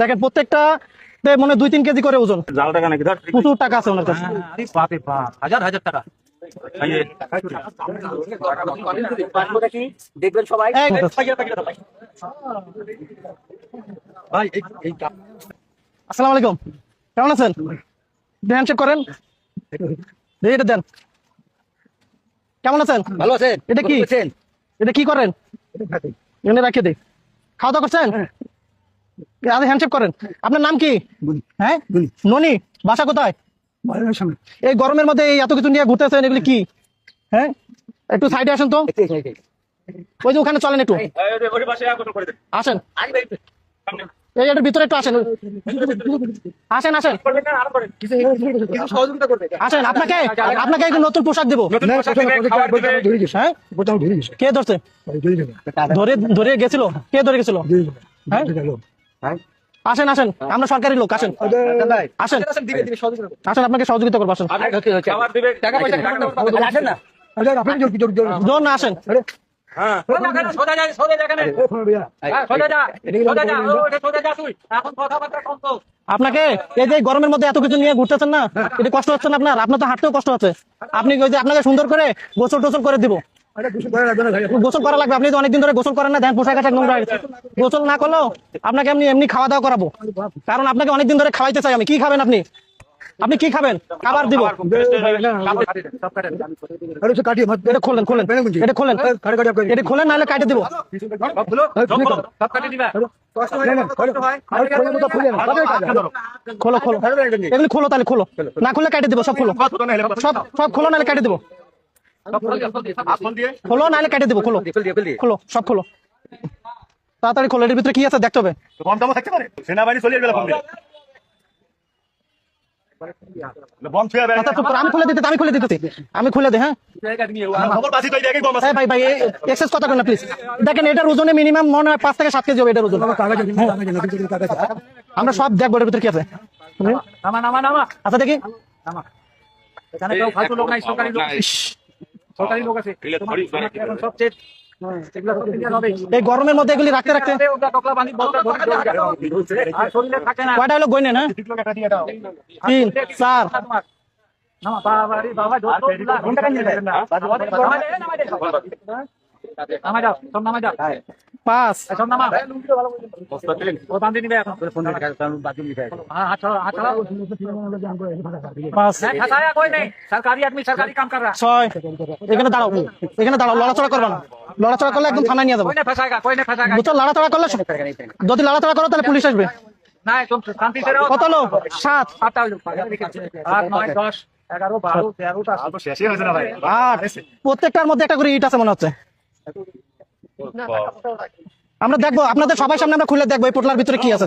দেখেন প্রত্যেকটা মনে দুই তিন কেজি করে ওজন। জাল টাকা নাকি? প্রচুর টাকা আছে ওনার কাছে। হাজার হাজার টাকা। দেখবেন সবাই ভাই আসসালামু আলাইকুম। কেমন আছেন? হ্যান্ডশেক করেন। এটা দেন। কেমন আছেন? ভালো আছেন। এটা কি? এটা কি করেন? এনে রাখিয়ে দিই খাওয়া দাওয়া করছেন? আরে হ্যান্ডশেক করেন। আপনার নাম কি? হ্যাঁ? ননি বাসা কোথায়? এই গরমের মধ্যে এই এত কিছু নিয়ে ঘুরতেছেন এগুলি কি? হ্যাঁ? একটু সাইডে আসেন তো। ওই যে ওখানে চলেন একটু। এই যে, ওই পাশে আগুন করে দে। আসেন। এটার ভিতরে একটু আসেন। আসেন আসেন। করবেন না, আরও করেন। কিছু সহযোগিতা করবে? আসেন আপনাকে আপনাকে একটু নতুন পোশাক দেবো। হ্যাঁ? কে ধরছে? ধরে ধরে গেছিল? কে ধরে গেছিল? হ্যাঁ? আসেন আসেন। আমরা সরকারি লোক আসেন। আসেন। সহযোগিতা করবে। আসেন আপনাকে সহযোগিতা করব আসেন। খাবার দিবে, টাকা পয়সা খাবার আসেন না। জোর না আসেন। হ্যাঁ। হ্যাঁ, আপনাকে এই যে গরমের মধ্যে এত কিছু নিয়ে ঘুরতেছেন না এটা কষ্ট হচ্ছে না আপনার? আপনার তো হাঁটতেও কষ্ট হচ্ছে। আপনি ওই যে আপনাকে সুন্দর করে গোসল টোসল করে দিব। গোসল করা লাগবে আপনি তো অনেকদিন ধরে গোসল করেন না দেখেন পোশাক আশাক নোংরা গোসল না করলেও আপনাকে এমনি এমনি খাওয়া দাওয়া করাবো। কারণ আপনাকে অনেকদিন ধরে খাওয়াইতে চাই আমি। কি খাবেন আপনি? আপনি কি খাবেন? খাবার দিব। এটা খোলেন খোলেন। এটা খোলেন। এটা খোলেন নাহলে কাটে দিব। সবগুলো সবগুলো সব কাটে দিবা। খোলো। খোলো এগুলি খোলো তাহলে খোলো। না খুললে কাটে দিব সব খোলো। সব সব খোলো নাহলে কাটে দিব। খোলো নাহলে কেটে দেবো খোলো। খোলো সব খোলো। তাড়াতাড়ি খোলো এর ভিতরে কি আছে? দেখতে হবে। পারে? সেনাবাহিনী চলে আমি খুলে দিতে আমি খুলে দিতেছি। আমি খুলে দিই হ্যাঁ? ভাই ভাই এক্সেস কথা প্লিজ দেখেন এটার ওজনে মিনিমাম মনে হয় পাঁচ থেকে সাত কেজি হবে এটার ওজন। আমরা সব দেখব এটার ভিতরে কি আছে। আচ্ছা দেখি। এখানে কেউ ফালতু লোক নাই সরকারি লোক আছে। সব হ্যাঁ, এই গরমের মধ্যে এগুলি রাখতে রাখতে। কয়টা হলো হ্যাঁ? তিন চার। এখানে দাঁড়াও এখানে দাঁড়াও লড়াচড়া করবা না। লড়াচড়া করলে একদম থানায় নিয়ে যাব। বুঝছ লড়াচড়া করলে যদি লড়াচড়া করো তাহলে পুলিশ আসবে। কত লোক? সাত। প্রত্যেকটার মধ্যে একটা করে ইট আছে মনে হচ্ছে। আমরা দেখব আপনাদের সবাই সামনে আমরা খুলে দেখব এই পোটলার ভিতরে কি আছে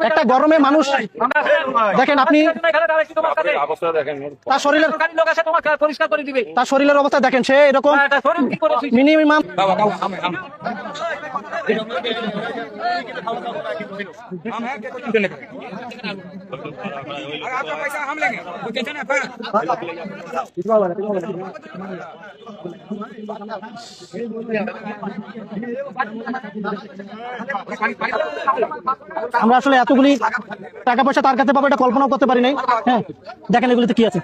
একটা গরমে মানুষ দেখেন আপনি তার শরীরের সরকারি তোমাকে পরিষ্কার করে দিবে। তার শরীরের অবস্থা দেখেন সে এরকম এটা শরীর কি করে তুই- মিনিমাম আমরা আসলে এতগুলি টাকা পয়সা তার কাছে পাবো, এটা কল্পনাও করতে পারি নাই। হ্যাঁ দেখেন এগুলিতে কি আছে।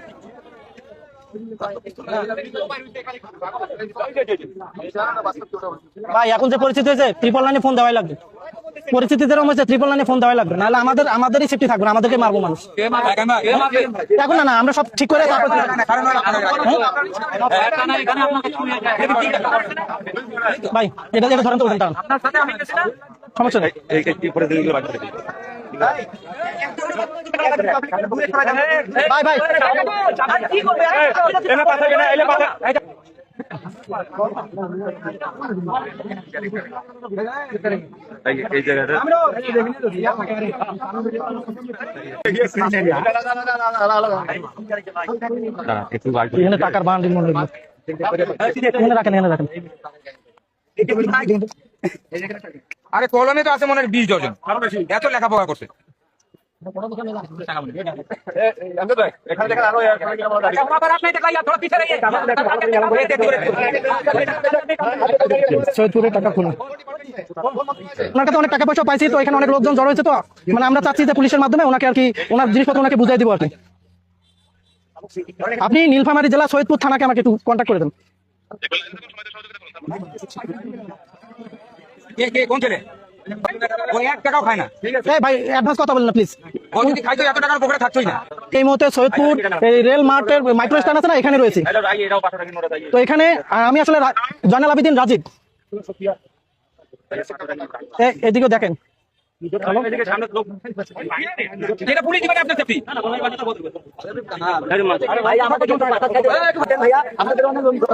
ভাই, এখন যে পরিস্থিতি হয়েছে ত্রিপল লাইনে ফোন দেওয়াই লাগবে। পরিস্থিতি যেরকম হয়েছে ট্রিপল লাইনে ফোন দেওয়াই লাগবে। নাহলে আমাদের, আমাদেরই সেফটি থাকবে আমাদেরকে মারবো মানুষ। এখন না না, আমরা সব ঠিক করে যায় ভাই, এটা এটা ধরেন তো, ওখানে দাঁড়ান। আপনার সাথে আমি গেছি না সমস্যা ভাই কি করবে? এলে এলে এই- জায়গাটা। এখানে টাকার বান্ডিল মনে এখানে রাখেন এখানে রাখেন। আরে কলমে তো আছে মনে বিশ ডজন। এত লেখাপড়া করছে। ওনার অনেক টাকা পয়সা পাইছি তো, এখানে অনেক লোকজন জড়ো হয়েছে তো। মানে আমরা চাচ্ছি যে পুলিশের মাধ্যমে ওনাকে আর কি, ওনার জিনিসপত্র ওনাকে বুঝাই দিব আর আপনি নীলফামারী জেলা সৈয়দপুর থানাকে আমাকে একটু কন্ট্যাক্ট করে দেন। কে কে কোন ছেলে? ও এক টাকাও খায় না। এই ভাই অ্যাডভান্স কথা বলেন না প্লিজ ও যদি খাইতো এত টাকার পকেটে থাকতোই না। এই মুহূর্তে সৈয়দপুর এই রেল মার্টের মাইক্রো স্ট্যান্ড আছে না এখানে রয়েছে। তো এখানে আমি আসলে রা- জয়নাল আবিদিন রাজীব। এদিকে এদিকেও দেখেন। যেটা পুলিশ আপনার টাকা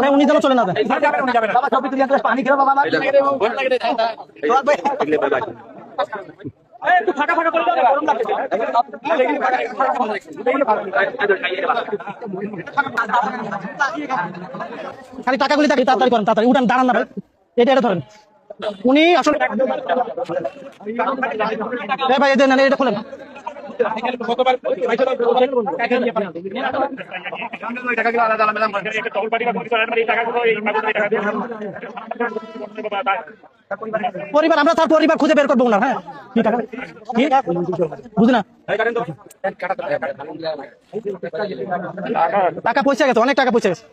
উনি যেন চলে না পানি খেলো বাবা খালি টাকাগুলি তাড়াতাড়ি করেন তাড়াতাড়ি উঠান দাঁড়ান না ভাই। এটা এটা ধরেন। উনি আসলে ভাই নেন এটা পরিবার, আমরা তার পরিবার খুঁজে বের করব না হ্যাঁ? বুঝি না। টাকা পয়সা গেছে, অনেক টাকা পয়সা গেছে।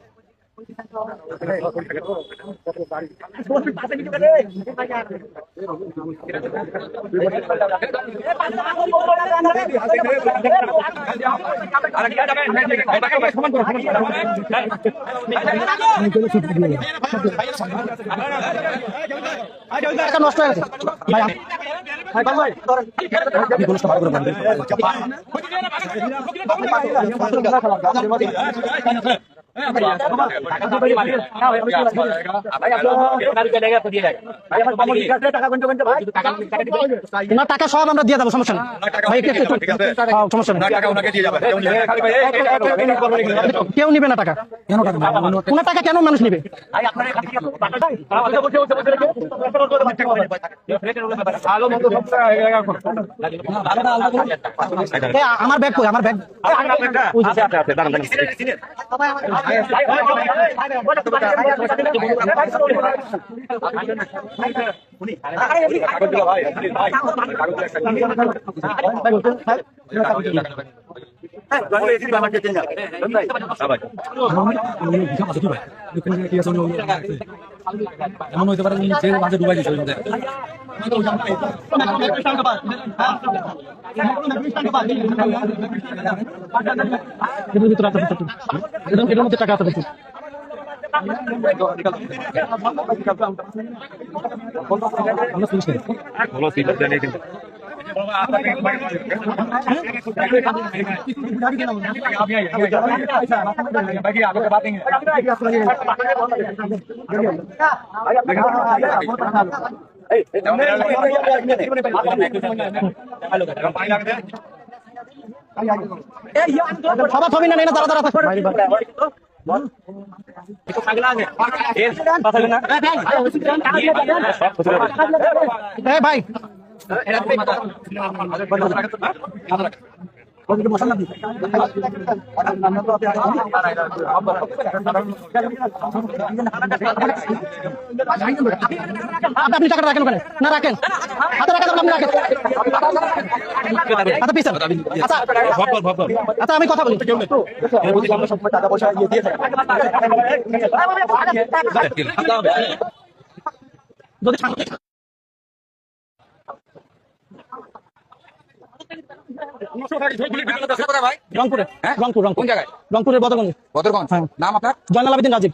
নষ্ট হয়ে গেছে ভাই টাকা সব আমরা দিয়ে দেবো সমস্যা হ্যাঁ, সমস্যা কেউ নিবে না টাকা কেন টাকা টাকা কেন মানুষ নিবে আমার ব্যাগ কই আমার ব্যাগ ব্যাগ? এমন হইতে পারে উনি যে মাঝে ডুবাই দিয়েছে ওই মধ্যে। এটার ভিতরে আছে ভিতরে। এটার- এটার মধ্যে টাকা আছে দেখুন আমরা পুলিশকে হলো সিটার দেন এখানে। সবার ছবি না নেই না দাঁড়া রাখেন আচ্ছা আচ্ছা আচ্ছা আমি কথা বলি টাকা পয়সা ইয়ে যদি রংপুরে রংপুর রংপুর কোন জায়গায়? রংপুরের বদরগঞ্জ। বদরগঞ্জ? হ্যাঁ। নাম আপনার? জয়নাল আবেদিন রাজীব।